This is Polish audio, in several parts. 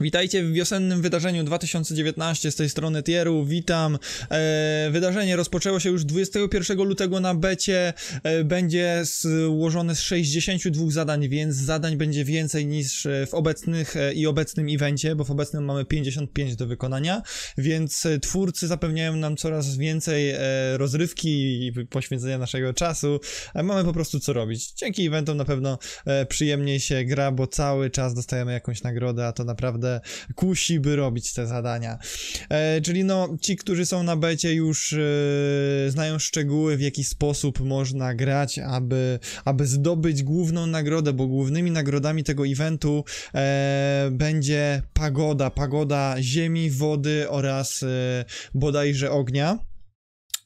Witajcie w wiosennym wydarzeniu 2019 z tej strony Tieru, witam. E, wydarzenie rozpoczęło się już 21 lutego na becie, e, będzie złożone z 62 zadań, więc zadań będzie więcej niż w obecnych e, i obecnym evencie, bo w obecnym mamy 55 do wykonania, więc e, twórcy zapewniają nam coraz więcej e, rozrywki i poświęcenia naszego czasu. E, mamy po prostu co robić. Dzięki eventom na pewno e, przyjemniej się gra, bo cały czas dostajemy jakąś nagrodę, a to naprawdę kusi, by robić te zadania. E, czyli no, ci, którzy są na becie już e, znają szczegóły, w jaki sposób można grać, aby, aby zdobyć główną nagrodę, bo głównymi nagrodami tego eventu e, będzie pagoda, pagoda ziemi, wody oraz e, bodajże ognia.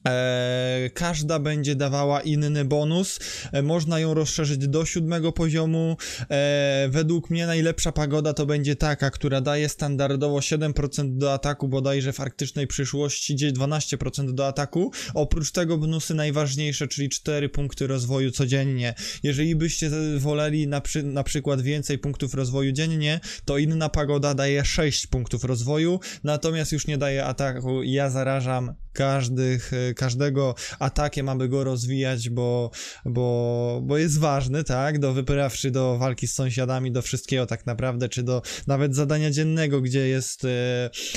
E, każda będzie dawała inny bonus. E, można ją rozszerzyć do siódmego poziomu. E, według mnie najlepsza pagoda to będzie taka, która daje standardowo 7% do ataku, bodajże w arktycznej przyszłości 12% do ataku. Oprócz tego bonusy najważniejsze, czyli 4 punkty rozwoju codziennie. Jeżeli byście woleli na, przy, na przykład więcej punktów rozwoju dziennie, to inna pagoda daje 6 punktów rozwoju, natomiast już nie daje ataku. Ja zarażam każdych, każdego atakiem, aby go rozwijać, bo, bo, bo jest ważny, tak, do wyprawszy do walki z sąsiadami, do wszystkiego tak naprawdę, czy do nawet zadania dziennego, gdzie jest e,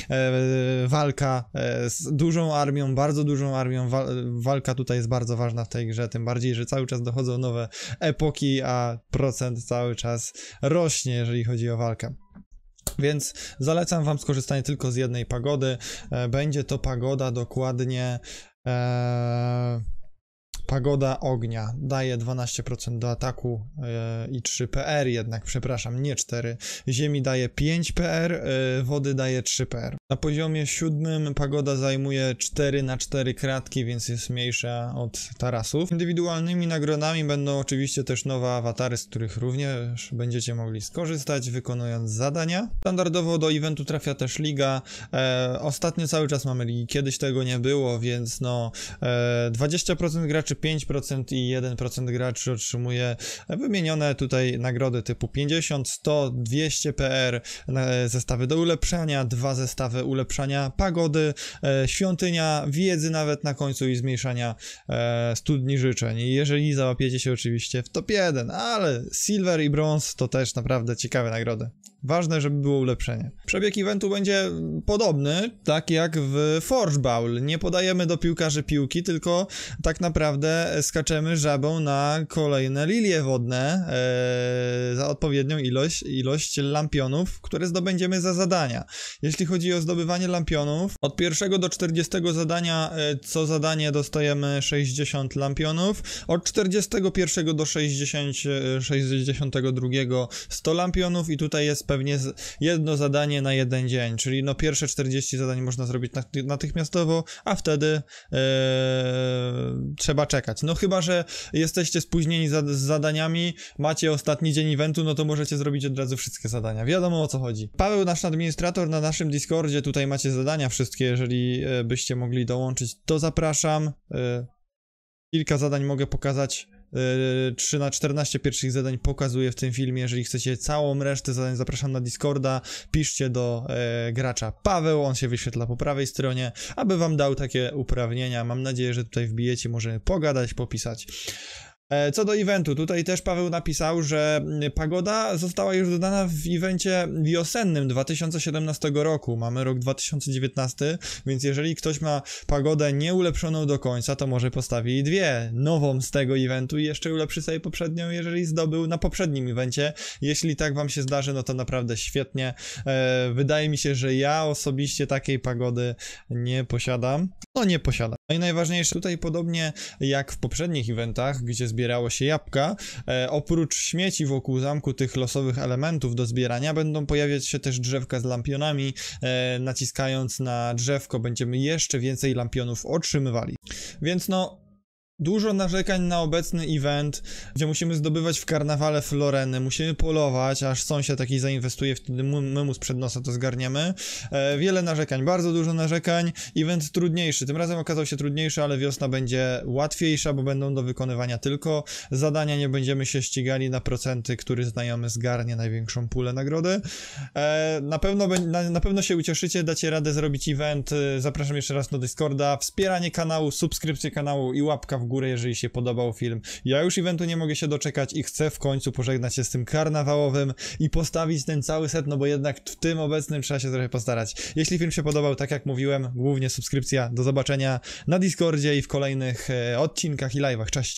e, walka e, z dużą armią, bardzo dużą armią, wa walka tutaj jest bardzo ważna w tej grze, tym bardziej, że cały czas dochodzą nowe epoki, a procent cały czas rośnie, jeżeli chodzi o walkę. Więc zalecam Wam skorzystanie tylko z jednej pagody. E, będzie to pagoda dokładnie. E, Pagoda ognia daje 12% do ataku yy, i 3 PR, jednak przepraszam, nie 4. Ziemi daje 5 PR, yy, wody daje 3 PR. Na poziomie siódmym pagoda zajmuje 4 na 4 kratki, więc jest mniejsza od tarasów. Indywidualnymi nagrodami będą oczywiście też nowe awatary, z których również będziecie mogli skorzystać, wykonując zadania. Standardowo do eventu trafia też liga. E, ostatnio cały czas mamy ligi, kiedyś tego nie było, więc no e, 20% graczy 5% i 1% graczy otrzymuje wymienione tutaj nagrody typu 50, 100, 200 PR, zestawy do ulepszania, dwa zestawy ulepszania pagody, e, świątynia wiedzy nawet na końcu i zmniejszania e, studni życzeń. Jeżeli załapiecie się oczywiście w top 1, ale silver i brąz to też naprawdę ciekawe nagrody. Ważne, żeby było ulepszenie. Przebieg eventu będzie podobny, tak jak w Forge Bowl. Nie podajemy do piłkarzy piłki, tylko tak naprawdę skaczemy żabą na kolejne lilie wodne e, za odpowiednią ilość, ilość lampionów, które zdobędziemy za zadania. Jeśli chodzi o zdobywanie lampionów, od pierwszego do 40 zadania e, co zadanie dostajemy 60 lampionów, od 41 do 60, 62 100 lampionów i tutaj jest pewnie jedno zadanie na jeden dzień, czyli no pierwsze 40 zadań można zrobić natychmiastowo, a wtedy ee, trzeba czekać. No chyba, że jesteście spóźnieni za, z zadaniami, macie ostatni dzień eventu, no to możecie zrobić od razu wszystkie zadania. Wiadomo o co chodzi. Paweł, nasz administrator na naszym Discordzie, tutaj macie zadania wszystkie, jeżeli e, byście mogli dołączyć, to zapraszam. E, kilka zadań mogę pokazać 3 na 14 pierwszych zadań pokazuję w tym filmie. Jeżeli chcecie całą resztę zadań, zapraszam na Discorda. Piszcie do e, gracza Paweł, on się wyświetla po prawej stronie, aby wam dał takie uprawnienia. Mam nadzieję, że tutaj wbijecie, możemy pogadać, popisać. E, co do eventu, tutaj też Paweł napisał, że mm, pagoda została już dodana w evencie wiosennym 2017 roku. Mamy rok 2019, więc jeżeli ktoś ma pagodę nieulepszoną do końca, to może postawi dwie nową z tego eventu i jeszcze ulepszy sobie poprzednią, jeżeli zdobył na poprzednim evencie. Jeśli tak wam się zdarzy, no to naprawdę świetnie. E, wydaje mi się, że ja osobiście takiej pagody nie posiadam. No nie posiadam. No i najważniejsze tutaj podobnie jak w poprzednich eventach, gdzie zbierało się jabłka, e, oprócz śmieci wokół zamku tych losowych elementów do zbierania będą pojawiać się też drzewka z lampionami. E, naciskając na drzewko będziemy jeszcze więcej lampionów otrzymywali. Więc no Dużo narzekań na obecny event, gdzie musimy zdobywać w karnawale floreny, musimy polować, aż sąsiad taki zainwestuje, wtedy my mu sprzed nosa to zgarniemy. E, wiele narzekań, bardzo dużo narzekań. Event trudniejszy, tym razem okazał się trudniejszy, ale wiosna będzie łatwiejsza, bo będą do wykonywania tylko zadania, nie będziemy się ścigali na procenty, który znajomy zgarnie największą pulę nagrody. E, na, pewno, na, na pewno się ucieszycie, dacie radę zrobić event. E, Zapraszam jeszcze raz do Discorda. Wspieranie kanału, subskrypcję kanału i łapka w górę, jeżeli się podobał film. Ja już eventu nie mogę się doczekać i chcę w końcu pożegnać się z tym karnawałowym i postawić ten cały set, no bo jednak w tym obecnym trzeba się trochę postarać. Jeśli film się podobał, tak jak mówiłem, głównie subskrypcja. Do zobaczenia na Discordzie i w kolejnych e, odcinkach i live'ach. Cześć!